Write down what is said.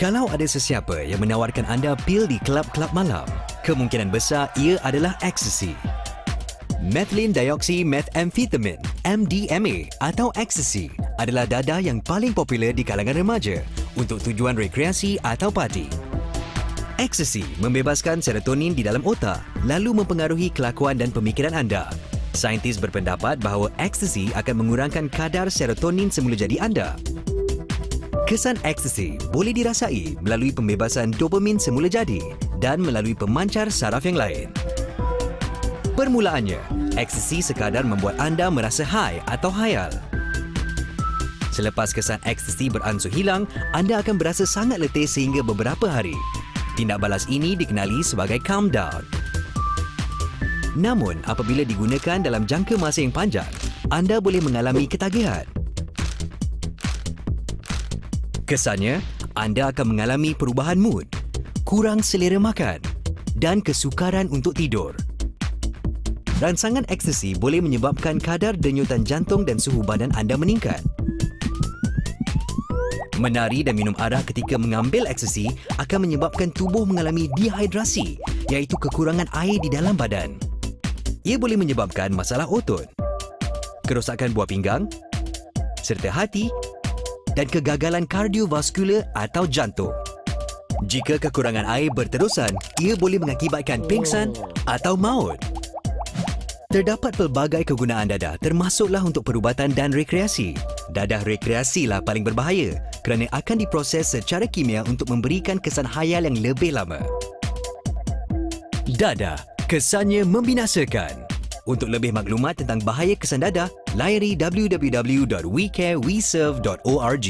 Kalau ada sesiapa yang menawarkan anda pil di kelab-kelab malam, kemungkinan besar ia adalah ecstasy. Methylene dioxy methamphetamine MDMA atau ecstasy adalah dadah yang paling popular di kalangan remaja untuk tujuan rekreasi atau parti. Ecstasy membebaskan serotonin di dalam otak lalu mempengaruhi kelakuan dan pemikiran anda. Saintis berpendapat bahawa ecstasy akan mengurangkan kadar serotonin semula jadi anda. Kesan ecstasy boleh dirasai melalui pembebasan dopamin semula jadi dan melalui pemancar saraf yang lain. Permulaannya, ecstasy sekadar membuat anda merasa high atau hayal. Selepas kesan ecstasy beransur hilang, anda akan berasa sangat letih sehingga beberapa hari. Tindak balas ini dikenali sebagai calm down. Namun, apabila digunakan dalam jangka masa yang panjang, anda boleh mengalami ketagihan. Kesannya, anda akan mengalami perubahan mood, kurang selera makan dan kesukaran untuk tidur. Rangsangan ecstasy boleh menyebabkan kadar denyutan jantung dan suhu badan anda meningkat. Menari dan minum arak ketika mengambil ecstasy akan menyebabkan tubuh mengalami dehidrasi iaitu kekurangan air di dalam badan. Ia boleh menyebabkan masalah otot, kerosakan buah pinggang, serta hati dan kegagalan kardiovaskular atau jantung. Jika kekurangan air berterusan, ia boleh mengakibatkan pingsan atau maut. Terdapat pelbagai kegunaan dadah termasuklah untuk perubatan dan rekreasi. Dadah rekreasi lah paling berbahaya kerana akan diproses secara kimia untuk memberikan kesan hayal yang lebih lama. Dadah, kesannya membinasakan. Untuk lebih maklumat tentang bahaya kesan dadah, layari www.wecareweserve.org.